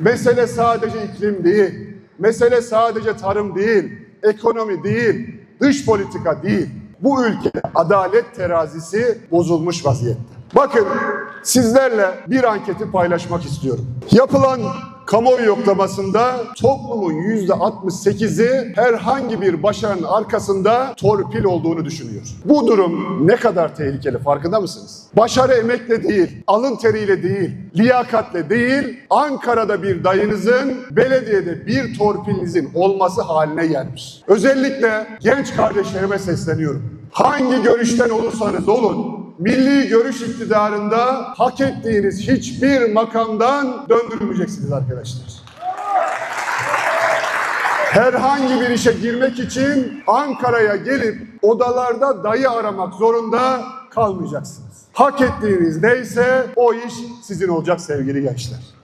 Mesele sadece iklim değil. Mesele sadece tarım değil. Ekonomi değil. Dış politika değil. Bu ülke adalet terazisi bozulmuş vaziyette. Bakın sizlerle bir anketi paylaşmak istiyorum. Yapılan kamuoyu yoklamasında toplumun yüzde 68'i herhangi bir başarının arkasında torpil olduğunu düşünüyor. Bu durum ne kadar tehlikeli farkında mısınız? Başarı emekle değil, alın teriyle değil, liyakatle değil, Ankara'da bir dayınızın, belediyede bir torpilinizin olması haline gelmiş. Özellikle genç kardeşlerime sesleniyorum. Hangi görüşten olursanız olun, milli görüş iktidarında hak ettiğiniz hiçbir makamdan döndürülmeyeceksiniz arkadaşlar. Herhangi bir işe girmek için Ankara'ya gelip odalarda dayı aramak zorunda kalmayacaksınız. Hak ettiğiniz neyse o iş sizin olacak sevgili gençler.